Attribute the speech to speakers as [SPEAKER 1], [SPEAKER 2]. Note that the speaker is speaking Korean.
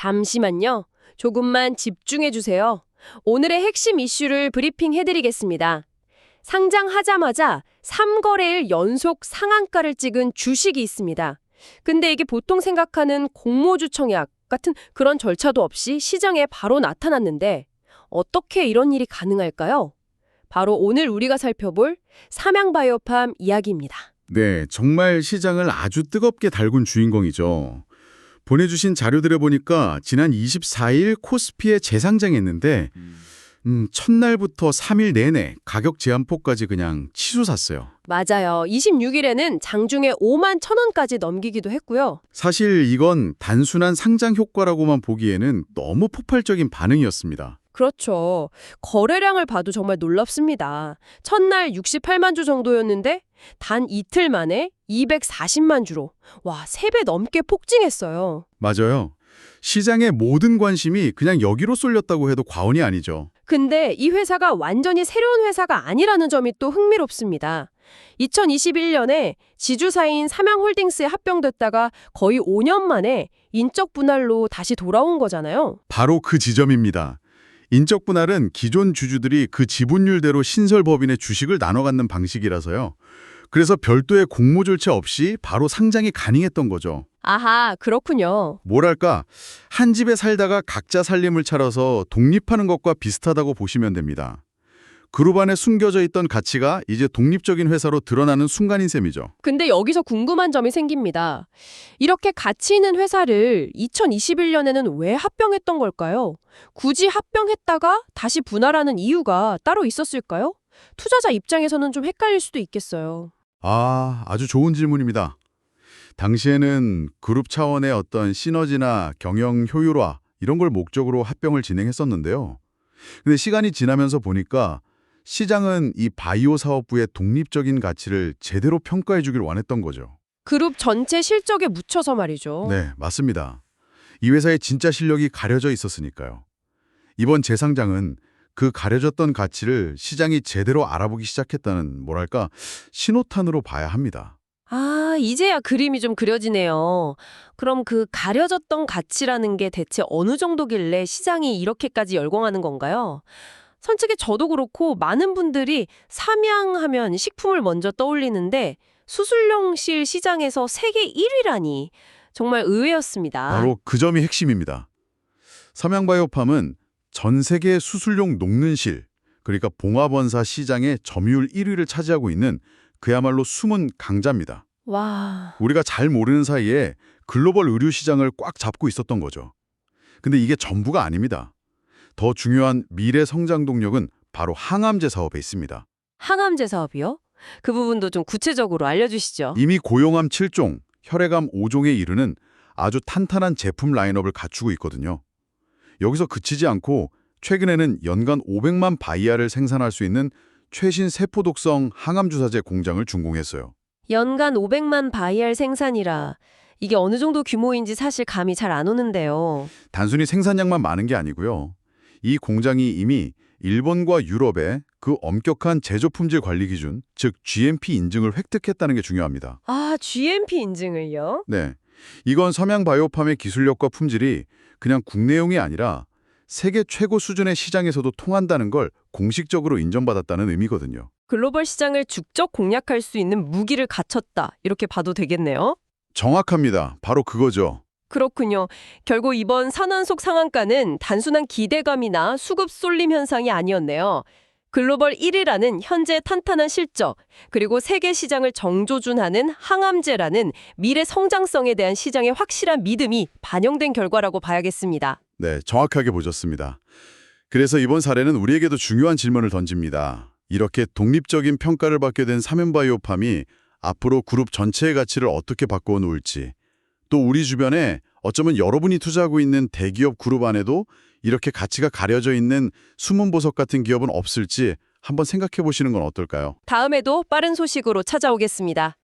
[SPEAKER 1] 잠시만요. 조금만 집중해 주세요. 오늘의 핵심 이슈를 브리핑 해 드리겠습니다. 상장하자마자 3거래일 연속 상한가를 찍은 주식이 있습니다. 근데 이게 보통 생각하는 공모주 청약 같은 그런 절차도 없이 시장에 바로 나타났는데 어떻게 이런 일이 가능할까요? 바로 오늘 우리가 살펴볼 삼양바이오팜 이야기입니다.
[SPEAKER 2] 네, 정말 시장을 아주 뜨겁게 달군 주인공이죠. 보내주신 자료들을 보니까 지난 24일 코스피에 재상장했는데 음, 첫날부터 3일 내내 가격 제한폭까지 그냥 치솟았어요.
[SPEAKER 1] 맞아요. 26일에는 장중에 5만 천 원까지 넘기기도 했고요.
[SPEAKER 2] 사실 이건 단순한 상장 효과라고만 보기에는 너무 폭발적인 반응이었습니다.
[SPEAKER 1] 그렇죠. 거래량을 봐도 정말 놀랍습니다. 첫날 68만 주 정도였는데 단 이틀 만에 240만 주로 와, 3배 넘게 폭증했어요.
[SPEAKER 2] 맞아요. 시장의 모든 관심이 그냥 여기로 쏠렸다고 해도 과언이 아니죠.
[SPEAKER 1] 근데 이 회사가 완전히 새로운 회사가 아니라는 점이 또 흥미롭습니다. 2021년에 지주사인 삼양홀딩스에 합병됐다가 거의 5년 만에 인적 분할로 다시 돌아온 거잖아요.
[SPEAKER 2] 바로 그 지점입니다. 인적 분할은 기존 주주들이 그 지분율대로 신설 법인의 주식을 나눠 갖는 방식이라서요. 그래서 별도의 공모 절차 없이 바로 상장이 가능했던 거죠.
[SPEAKER 1] 아하, 그렇군요.
[SPEAKER 2] 뭐랄까, 한 집에 살다가 각자 살림을 차려서 독립하는 것과 비슷하다고 보시면 됩니다. 그룹 안에 숨겨져 있던 가치가 이제 독립적인 회사로 드러나는 순간인 셈이죠.
[SPEAKER 1] 근데 여기서 궁금한 점이 생깁니다. 이렇게 가치 있는 회사를 2021년에는 왜 합병했던 걸까요? 굳이 합병했다가 다시 분할하는 이유가 따로 있었을까요? 투자자 입장에서는 좀 헷갈릴 수도 있겠어요.
[SPEAKER 2] 아, 아주 좋은 질문입니다. 당시에는 그룹 차원의 어떤 시너지나 경영 효율화 이런 걸 목적으로 합병을 진행했었는데요. 근데 시간이 지나면서 보니까 시장은 이 바이오 사업부의 독립적인 가치를 제대로 평가해 주길 원했던 거죠.
[SPEAKER 1] 그룹 전체 실적에 묻혀서 말이죠.
[SPEAKER 2] 네, 맞습니다. 이 회사의 진짜 실력이 가려져 있었으니까요. 이번 재상장은 그 가려졌던 가치를 시장이 제대로 알아보기 시작했다는 뭐랄까 신호탄으로 봐야 합니다.
[SPEAKER 1] 아, 이제야 그림이 좀 그려지네요. 그럼 그 가려졌던 가치라는 게 대체 어느 정도길래 시장이 이렇게까지 열광하는 건가요? 솔직히 저도 그렇고 많은 분들이 삼양하면 식품을 먼저 떠올리는데 수술용실 시장에서 세계 1위라니 정말 의외였습니다.
[SPEAKER 2] 바로 그 점이 핵심입니다. 삼양바이오팜은 전 세계 수술용 녹는 실, 그러니까 봉합원사 시장의 점유율 1위를 차지하고 있는 그야말로 숨은 강자입니다.
[SPEAKER 1] 와,
[SPEAKER 2] 우리가 잘 모르는 사이에 글로벌 의류 시장을 꽉 잡고 있었던 거죠. 근데 이게 전부가 아닙니다. 더 중요한 미래 성장 동력은 바로 항암제 사업에 있습니다.
[SPEAKER 1] 항암제 사업이요? 그 부분도 좀 구체적으로 알려주시죠.
[SPEAKER 2] 이미 고용암 7종, 혈액암 5종에 이르는 아주 탄탄한 제품 라인업을 갖추고 있거든요. 여기서 그치지 않고 최근에는 연간 500만 바이아를 생산할 수 있는 최신 세포독성 항암주사제 공장을 준공했어요.
[SPEAKER 1] 연간 500만 바이알 생산이라 이게 어느 정도 규모인지 사실 감이 잘 안 오는데요.
[SPEAKER 2] 단순히 생산량만 많은 게 아니고요. 이 공장이 이미 일본과 유럽의 그 엄격한 제조 품질 관리 기준, 즉 GMP 인증을 획득했다는 게 중요합니다.
[SPEAKER 1] 아, GMP 인증을요?
[SPEAKER 2] 네. 이건 섬양바이오팜의 기술력과 품질이 그냥 국내용이 아니라 세계 최고 수준의 시장에서도 통한다는 걸 공식적으로 인정받았다는 의미거든요.
[SPEAKER 1] 글로벌 시장을 죽적 공략할 수 있는 무기를 갖췄다. 이렇게 봐도 되겠네요.
[SPEAKER 2] 정확합니다. 바로 그거죠.
[SPEAKER 1] 그렇군요. 결국 이번 산원속 상한가는 단순한 기대감이나 수급 쏠림 현상이 아니었네요. 글로벌 1위라는 현재 탄탄한 실적, 그리고 세계 시장을 정조준하는 항암제라는 미래 성장성에 대한 시장의 확실한 믿음이 반영된 결과라고 봐야겠습니다.
[SPEAKER 2] 네, 정확하게 보셨습니다. 그래서 이번 사례는 우리에게도 중요한 질문을 던집니다. 이렇게 독립적인 평가를 받게 된 삼연바이오팜이 앞으로 그룹 전체의 가치를 어떻게 바꾸어 놓을지, 또 우리 주변에 어쩌면 여러분이 투자하고 있는 대기업 그룹 안에도 이렇게 가치가 가려져 있는 숨은 보석 같은 기업은 없을지 한번 생각해 보시는 건 어떨까요?
[SPEAKER 1] 다음에도 빠른 소식으로 찾아오겠습니다.